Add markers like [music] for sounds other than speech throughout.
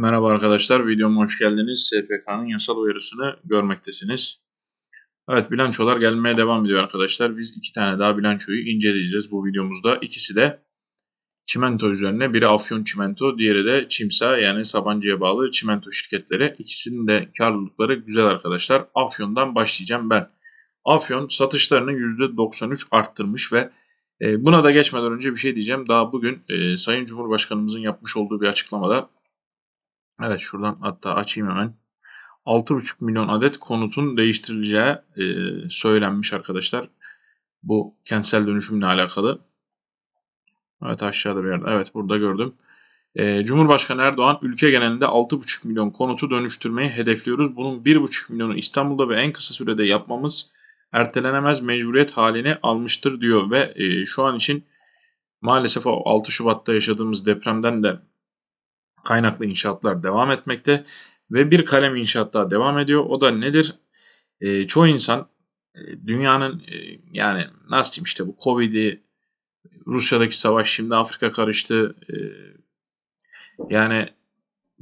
Merhaba arkadaşlar, videoma hoş geldiniz. SPK'nın yasal uyarısını görmektesiniz. Evet, bilançolar gelmeye devam ediyor arkadaşlar. Biz iki tane daha bilançoyu inceleyeceğiz bu videomuzda. İkisi de çimento üzerine. Biri Afyon Çimento, diğeri de Çimsa yani Sabancı'ya bağlı çimento şirketleri. İkisinin de karlılıkları güzel arkadaşlar. Afyon'dan başlayacağım ben. Afyon satışlarını %93 arttırmış ve e, Buna da geçmeden önce bir şey diyeceğim. Daha bugün e, Sayın Cumhurbaşkanımızın yapmış olduğu bir açıklamada Evet şuradan hatta açayım hemen. 6,5 milyon adet konutun değiştirileceği e, söylenmiş arkadaşlar. Bu kentsel dönüşümle alakalı. Evet aşağıda bir yerde. Evet burada gördüm. E, Cumhurbaşkanı Erdoğan ülke genelinde 6,5 milyon konutu dönüştürmeyi hedefliyoruz. Bunun 1,5 milyonu İstanbul'da ve en kısa sürede yapmamız ertelenemez mecburiyet haline almıştır diyor ve e, şu an için maalesef o 6 Şubat'ta yaşadığımız depremden de kaynaklı inşaatlar devam etmekte ve bir kalem inşaat daha devam ediyor. O da nedir? E, çoğu insan e, dünyanın e, yani nasıl diyeyim işte bu Covid'i, Rusya'daki savaş, şimdi Afrika karıştı. E, yani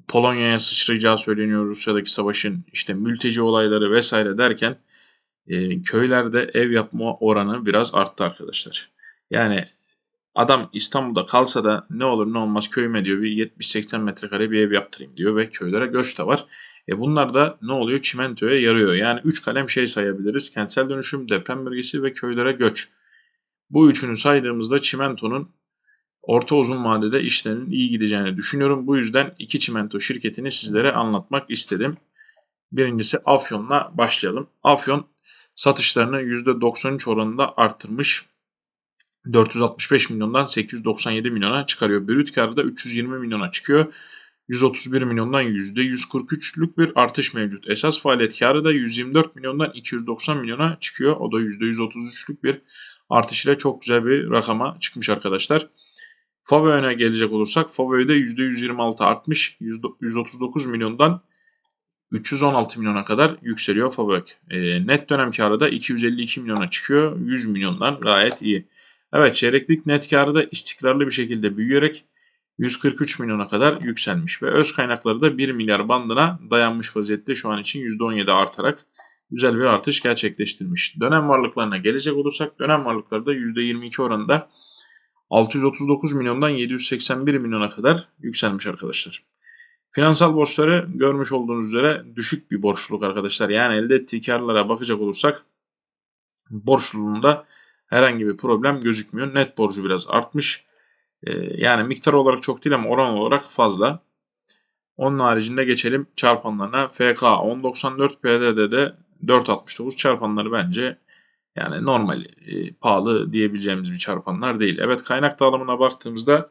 Polonya'ya sıçrayacağı söyleniyor Rusya'daki savaşın işte mülteci olayları vesaire derken e, köylerde ev yapma oranı biraz arttı arkadaşlar. Yani Adam İstanbul'da kalsa da ne olur ne olmaz köyüme diyor bir 70-80 metrekare bir ev yaptırayım diyor ve köylere göç de var. E bunlar da ne oluyor? Çimentoya yarıyor. Yani 3 kalem şey sayabiliriz. Kentsel dönüşüm, deprem bölgesi ve köylere göç. Bu üçünü saydığımızda çimentonun orta uzun vadede işlerinin iyi gideceğini düşünüyorum. Bu yüzden iki çimento şirketini sizlere anlatmak istedim. Birincisi Afyon'la başlayalım. Afyon satışlarını %93 oranında arttırmış. 465 milyondan 897 milyona çıkarıyor. Brüt karı da 320 milyona çıkıyor. 131 milyondan %143'lük bir artış mevcut. Esas faaliyet karı da 124 milyondan 290 milyona çıkıyor. O da %133'lük bir artış ile çok güzel bir rakama çıkmış arkadaşlar. Favö'ne gelecek olursak Favö'de %126 artmış. 139 milyondan 316 milyona kadar yükseliyor Favök. E, net dönem karı da 252 milyona çıkıyor. 100 milyondan gayet iyi. Evet çeyreklik net karı da istikrarlı bir şekilde büyüyerek 143 milyona kadar yükselmiş ve öz kaynakları da 1 milyar bandına dayanmış vaziyette şu an için %17 artarak güzel bir artış gerçekleştirmiş. Dönem varlıklarına gelecek olursak dönem varlıkları da %22 oranında 639 milyondan 781 milyona kadar yükselmiş arkadaşlar. Finansal borçları görmüş olduğunuz üzere düşük bir borçluluk arkadaşlar. Yani elde ettiği karlara bakacak olursak borçluluğunda herhangi bir problem gözükmüyor. Net borcu biraz artmış. Ee, yani miktar olarak çok değil ama oran olarak fazla. Onun haricinde geçelim çarpanlarına. FK 10.94 PDD'de 4.69 çarpanları bence yani normal e, pahalı diyebileceğimiz bir çarpanlar değil. Evet kaynak dağılımına baktığımızda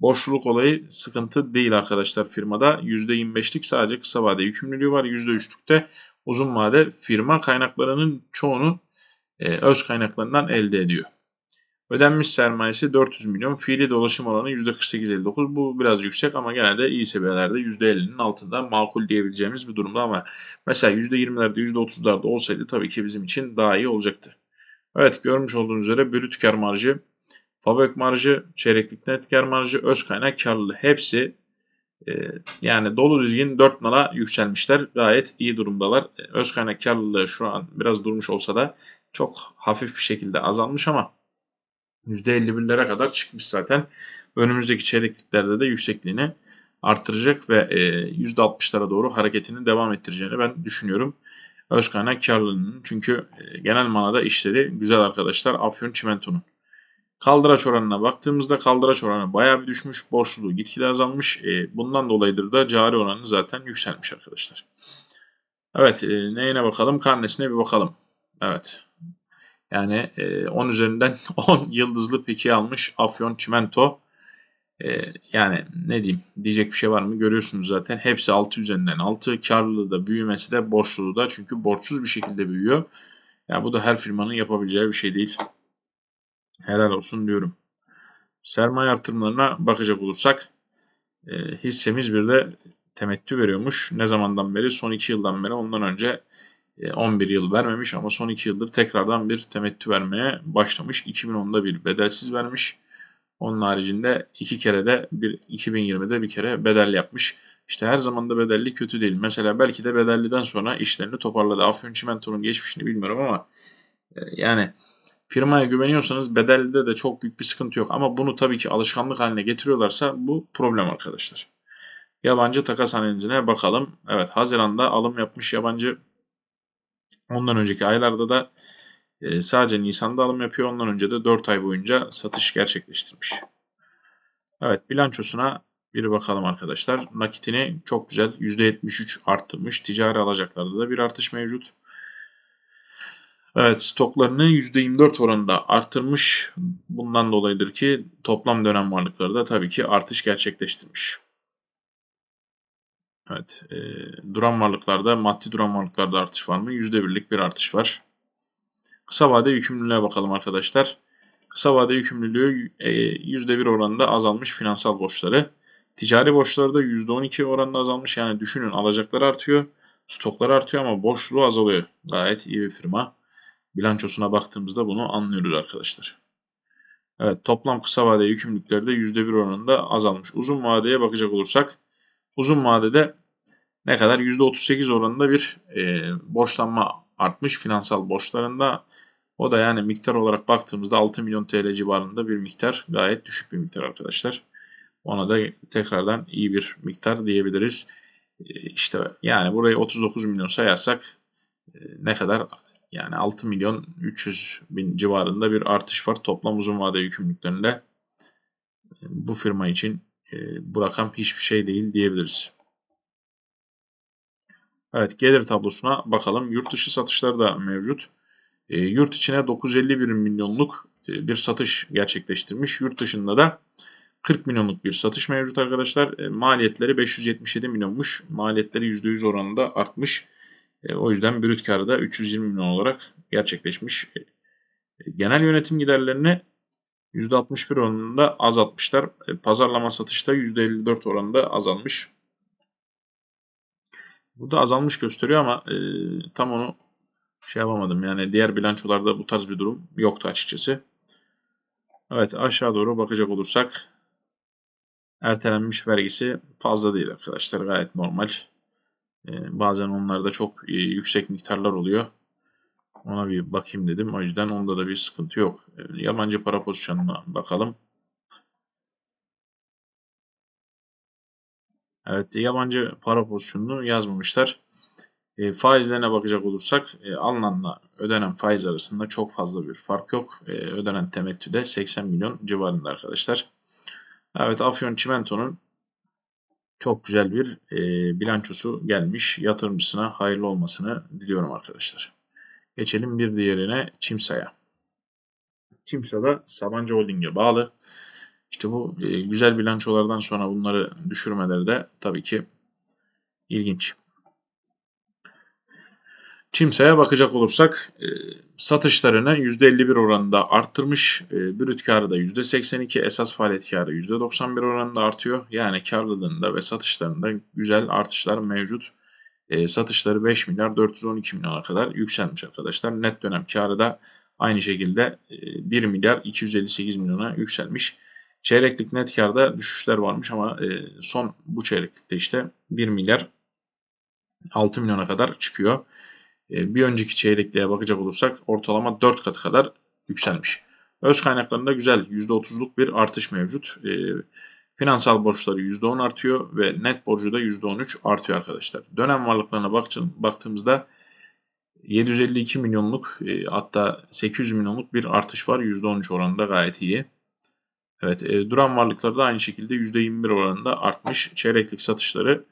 borçluluk olayı sıkıntı değil arkadaşlar firmada. %25'lik sadece kısa vade yükümlülüğü var. %3'lükte uzun vade firma kaynaklarının çoğunu e, öz kaynaklarından elde ediyor. Ödenmiş sermayesi 400 milyon. Fiili dolaşım oranı %48-59. Bu biraz yüksek ama genelde iyi seviyelerde %50'nin altında makul diyebileceğimiz bir durumda ama mesela %20'lerde %30'larda olsaydı tabii ki bizim için daha iyi olacaktı. Evet görmüş olduğunuz üzere brüt kar marjı, fabrik marjı, çeyreklik net kar marjı, öz kaynak karlılığı hepsi e, yani dolu dizgin 4 nala yükselmişler. Gayet iyi durumdalar. E, öz kaynak karlılığı şu an biraz durmuş olsa da çok hafif bir şekilde azalmış ama %51'lere kadar çıkmış zaten. Önümüzdeki çeyrekliklerde de yüksekliğini artıracak ve %60'lara e, doğru hareketini devam ettireceğini ben düşünüyorum. Öz kaynak karlılığının çünkü e, genel manada işleri güzel arkadaşlar Afyon Çimento'nun. Kaldıraç oranına baktığımızda kaldıraç oranı bayağı bir düşmüş. Borçluluğu gitgide azalmış. E, bundan dolayıdır da cari oranı zaten yükselmiş arkadaşlar. Evet neyine bakalım? Karnesine bir bakalım. Evet yani e, 10 üzerinden [laughs] 10 yıldızlı peki almış Afyon Çimento. E, yani ne diyeyim diyecek bir şey var mı görüyorsunuz zaten. Hepsi 6 üzerinden 6. Karlılığı da büyümesi de borçluluğu da çünkü borçsuz bir şekilde büyüyor. Ya yani bu da her firmanın yapabileceği bir şey değil. Helal olsun diyorum. Sermaye artırımlarına bakacak olursak e, hissemiz bir de temettü veriyormuş. Ne zamandan beri? Son 2 yıldan beri. Ondan önce 11 e, yıl vermemiş ama son 2 yıldır tekrardan bir temettü vermeye başlamış. 2010'da bir bedelsiz vermiş. Onun haricinde iki kere de bir 2020'de bir kere bedel yapmış. İşte her zaman da bedelli kötü değil. Mesela belki de bedelliden sonra işlerini toparladı. Afyon Çimento'nun geçmişini bilmiyorum ama e, yani firmaya güveniyorsanız bedelde de çok büyük bir sıkıntı yok. Ama bunu tabii ki alışkanlık haline getiriyorlarsa bu problem arkadaşlar. Yabancı takas analizine bakalım. Evet Haziran'da alım yapmış yabancı. Ondan önceki aylarda da e, sadece Nisan'da alım yapıyor. Ondan önce de 4 ay boyunca satış gerçekleştirmiş. Evet bilançosuna bir bakalım arkadaşlar. Nakitini çok güzel %73 arttırmış. Ticari alacaklarda da bir artış mevcut. Evet stoklarını %24 oranında arttırmış. Bundan dolayıdır ki toplam dönem varlıkları da tabii ki artış gerçekleştirmiş. Evet e, duran varlıklarda maddi duran varlıklarda artış var mı? %1'lik bir artış var. Kısa vade yükümlülüğe bakalım arkadaşlar. Kısa vade yükümlülüğü %1 oranında azalmış finansal borçları. Ticari borçları da %12 oranında azalmış. Yani düşünün alacaklar artıyor, stoklar artıyor ama borçluluğu azalıyor. Gayet iyi bir firma. Bilançosuna baktığımızda bunu anlıyoruz arkadaşlar. Evet toplam kısa vade yükümlülükleri de %1 oranında azalmış. Uzun vadeye bakacak olursak uzun vadede ne kadar %38 oranında bir e, borçlanma artmış finansal borçlarında. O da yani miktar olarak baktığımızda 6 milyon TL civarında bir miktar gayet düşük bir miktar arkadaşlar. Ona da tekrardan iyi bir miktar diyebiliriz. Ee, işte yani burayı 39 milyon sayarsak e, ne kadar yani 6 milyon 300 bin civarında bir artış var toplam uzun vade yükümlülüklerinde. Bu firma için e, bu rakam hiçbir şey değil diyebiliriz. Evet gelir tablosuna bakalım. Yurt dışı satışları da mevcut. E, yurt içine 951 milyonluk bir satış gerçekleştirmiş. Yurt dışında da 40 milyonluk bir satış mevcut arkadaşlar. E, maliyetleri 577 milyonmuş. Maliyetleri %100 oranında artmış. E, o yüzden brüt karı da 320 milyon olarak gerçekleşmiş. E, genel yönetim giderlerini %61 oranında azaltmışlar. E, pazarlama satışta %54 oranında azalmış. Bu da azalmış gösteriyor ama e, tam onu şey yapamadım. Yani diğer bilançolarda bu tarz bir durum yoktu açıkçası. Evet aşağı doğru bakacak olursak ertelenmiş vergisi fazla değil arkadaşlar. Gayet normal. Ee, bazen onlarda çok e, yüksek miktarlar oluyor. Ona bir bakayım dedim. O yüzden onda da bir sıkıntı yok. Ee, yabancı para pozisyonuna bakalım. Evet yabancı para pozisyonunu yazmamışlar. E, faizlerine bakacak olursak e, alınanla ödenen faiz arasında çok fazla bir fark yok. E, ödenen temettü de 80 milyon civarında arkadaşlar. Evet Afyon Çimento'nun çok güzel bir e, bilançosu gelmiş. Yatırımcısına hayırlı olmasını diliyorum arkadaşlar. Geçelim bir diğerine Çimsa'ya. Çimsa da Sabancı Holding'e bağlı. İşte bu e, güzel bilançolardan sonra bunları düşürmeleri de tabii ki ilginç. Çimsa'ya bakacak olursak e, satışlarını %51 oranında arttırmış. E, brüt karı da %82, esas faaliyet karı %91 oranında artıyor. Yani karlılığında ve satışlarında güzel artışlar mevcut. E, satışları 5 milyar 412 milyona kadar yükselmiş arkadaşlar. Net dönem karı da aynı şekilde e, 1 milyar 258 milyona yükselmiş. Çeyreklik net karda düşüşler varmış ama e, son bu çeyreklikte işte 1 milyar 6 milyona kadar çıkıyor. Ee, bir önceki çeyrekliğe bakacak olursak ortalama 4 katı kadar yükselmiş. Öz kaynaklarında güzel %30'luk bir artış mevcut. Ee, finansal borçları %10 artıyor ve net borcu da %13 artıyor arkadaşlar. Dönem varlıklarına baktığımızda 752 milyonluk e, hatta 800 milyonluk bir artış var. %13 oranında gayet iyi. Evet, e, duran varlıkları da aynı şekilde %21 oranında artmış. Çeyreklik satışları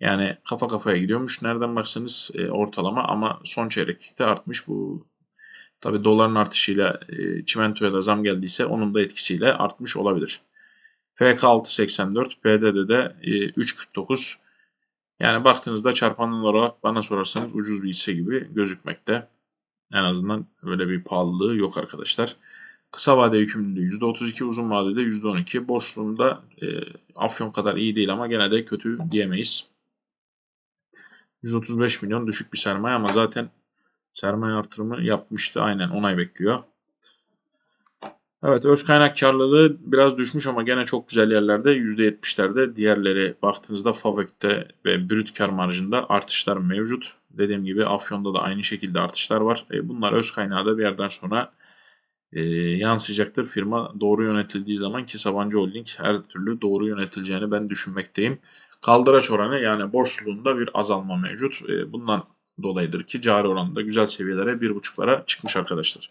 yani kafa kafaya gidiyormuş. Nereden baksanız e, ortalama ama son çeyrekte artmış. Bu tabi doların artışıyla e, çimentoya da zam geldiyse onun da etkisiyle artmış olabilir. FK 6.84, PD'de de e, 3.49. Yani baktığınızda çarpanlar olarak bana sorarsanız ucuz bir hisse gibi gözükmekte. En azından öyle bir pahalılığı yok arkadaşlar. Kısa vade yükümlülüğü %32, uzun vadede %12. Borçluğunda e, Afyon kadar iyi değil ama gene de kötü diyemeyiz. 135 milyon düşük bir sermaye ama zaten sermaye artırımı yapmıştı. Aynen onay bekliyor. Evet öz kaynak karlılığı biraz düşmüş ama gene çok güzel yerlerde %70'lerde. Diğerleri baktığınızda Favök'te ve brüt kar marjında artışlar mevcut. Dediğim gibi Afyon'da da aynı şekilde artışlar var. E, bunlar öz kaynağı da bir yerden sonra e, yansıyacaktır. Firma doğru yönetildiği zaman ki Sabancı Holding her türlü doğru yönetileceğini ben düşünmekteyim. Kaldıraç oranı yani borçluluğunda bir azalma mevcut. E, bundan dolayıdır ki cari oranında güzel seviyelere 1.5'lara çıkmış arkadaşlar.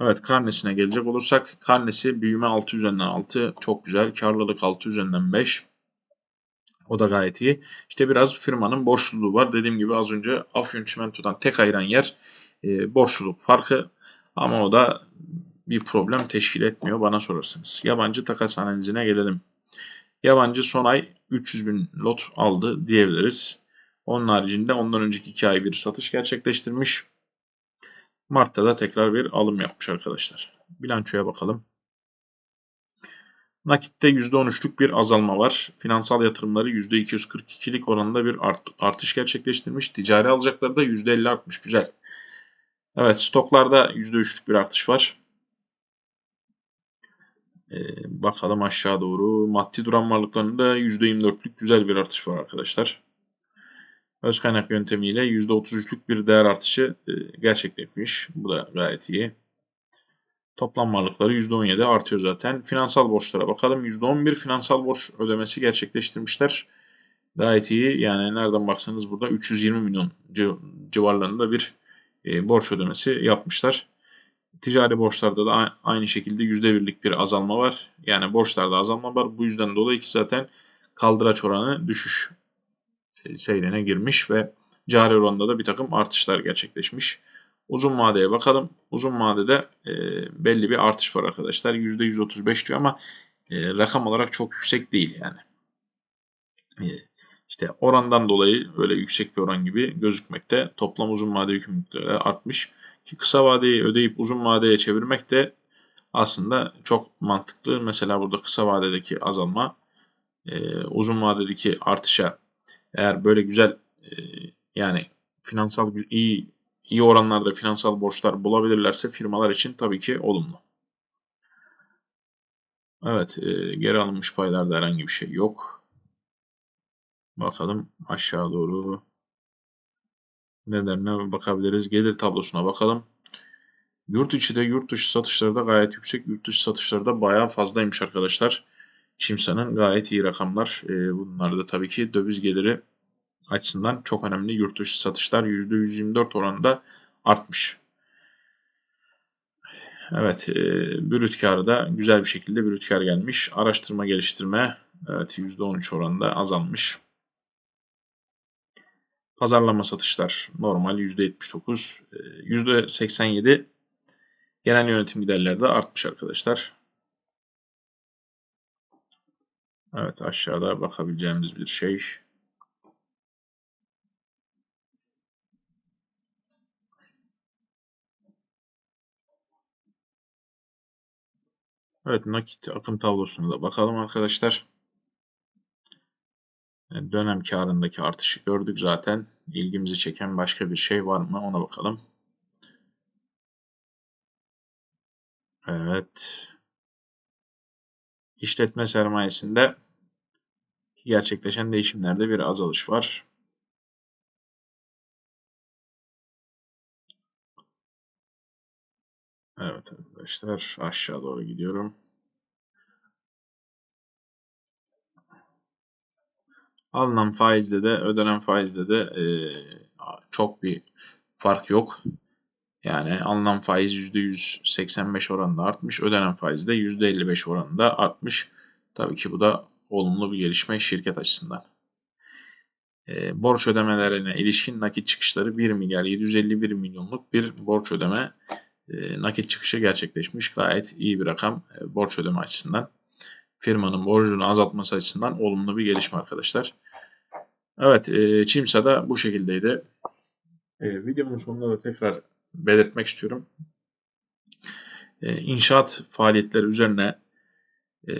Evet karnesine gelecek olursak karnesi büyüme 6 üzerinden 6 çok güzel. Karlılık 6 üzerinden 5. O da gayet iyi. İşte biraz firmanın borçluluğu var. Dediğim gibi az önce Afyon Çimento'dan tek ayıran yer e, borçluluk farkı. Ama o da bir problem teşkil etmiyor bana sorarsınız. Yabancı takas analizine gelelim. Yabancı son ay 300 bin lot aldı diyebiliriz. Onun haricinde ondan önceki 2 ay bir satış gerçekleştirmiş. Mart'ta da tekrar bir alım yapmış arkadaşlar. Bilançoya bakalım. Nakitte %13'lük bir azalma var. Finansal yatırımları %242'lik oranında bir art, artış gerçekleştirmiş. Ticari alacakları da %50 artmış. Güzel. Evet stoklarda %3'lük bir artış var. Ee, bakalım aşağı doğru. Maddi duran varlıklarında %24'lük güzel bir artış var arkadaşlar. Öz kaynak yöntemiyle %33'lük bir değer artışı e, gerçekleşmiş. Bu da gayet iyi. Toplam varlıkları %17 artıyor zaten. Finansal borçlara bakalım. %11 finansal borç ödemesi gerçekleştirmişler. Gayet iyi. Yani nereden baksanız burada 320 milyon civarlarında bir e, borç ödemesi yapmışlar. Ticari borçlarda da aynı şekilde %1'lik bir azalma var. Yani borçlarda azalma var. Bu yüzden dolayı ki zaten kaldıraç oranı düşüş seyrine girmiş ve cari oranında da bir takım artışlar gerçekleşmiş. Uzun vadeye bakalım. Uzun vadede e, belli bir artış var arkadaşlar. %135 diyor ama e, rakam olarak çok yüksek değil yani. E, işte orandan dolayı böyle yüksek bir oran gibi gözükmekte. Toplam uzun vade yükümlülükleri artmış. Ki kısa vadeyi ödeyip uzun vadeye çevirmek de aslında çok mantıklı. Mesela burada kısa vadedeki azalma e, uzun vadedeki artışa eğer böyle güzel e, yani finansal iyi iyi oranlarda finansal borçlar bulabilirlerse firmalar için tabii ki olumlu. Evet, e, geri alınmış paylarda herhangi bir şey yok. Bakalım aşağı doğru nelerine bakabiliriz. Gelir tablosuna bakalım. Yurt içi de yurt dışı satışları da gayet yüksek. Yurt dışı satışları da bayağı fazlaymış arkadaşlar. Çimsa'nın gayet iyi rakamlar. E, bunlar da tabii ki döviz geliri açısından çok önemli. Yurt dışı satışlar %124 oranında artmış. Evet, e, brüt karı da güzel bir şekilde brüt kar gelmiş. Araştırma geliştirme evet %13 oranında azalmış. Pazarlama satışlar normal %79, %87 e, genel yönetim giderleri de artmış arkadaşlar. Evet aşağıda bakabileceğimiz bir şey. Evet nakit akım tablosuna da bakalım arkadaşlar. Dönem karındaki artışı gördük zaten. İlgimizi çeken başka bir şey var mı ona bakalım. Evet. İşletme sermayesinde gerçekleşen değişimlerde bir azalış var. Evet arkadaşlar aşağı doğru gidiyorum. Alınan faizde de ödenen faizde de e, çok bir fark yok. Yani alınan faiz %185 oranında artmış. Ödenen faiz de %55 oranında artmış. Tabii ki bu da olumlu bir gelişme şirket açısından. E, borç ödemelerine ilişkin nakit çıkışları 1 milyar 751 milyonluk bir borç ödeme e, nakit çıkışı gerçekleşmiş. Gayet iyi bir rakam e, borç ödeme açısından. Firmanın borcunu azaltması açısından olumlu bir gelişme arkadaşlar. Evet, e, Çimsa da bu şekildeydi. E, videomun sonunda da tekrar belirtmek istiyorum. E, inşaat faaliyetleri üzerine e,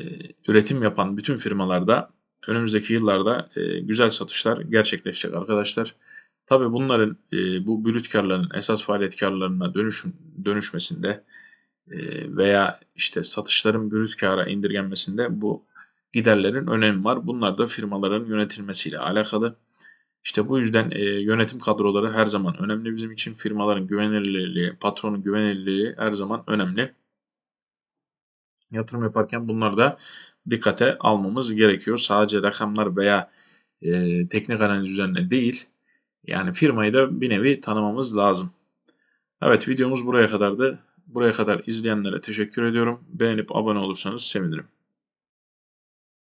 üretim yapan bütün firmalarda önümüzdeki yıllarda e, güzel satışlar gerçekleşecek arkadaşlar. Tabi bunların e, bu brüt karların esas faaliyet karlarına dönüş, dönüşmesinde e, veya işte satışların brüt kâra indirgenmesinde bu giderlerin önemi var. Bunlar da firmaların yönetilmesiyle alakalı. İşte bu yüzden e, yönetim kadroları her zaman önemli bizim için. Firmaların güvenilirliği, patronun güvenilirliği her zaman önemli. Yatırım yaparken bunları da dikkate almamız gerekiyor. Sadece rakamlar veya e, teknik analiz üzerine değil. Yani firmayı da bir nevi tanımamız lazım. Evet videomuz buraya kadardı. Buraya kadar izleyenlere teşekkür ediyorum. Beğenip abone olursanız sevinirim.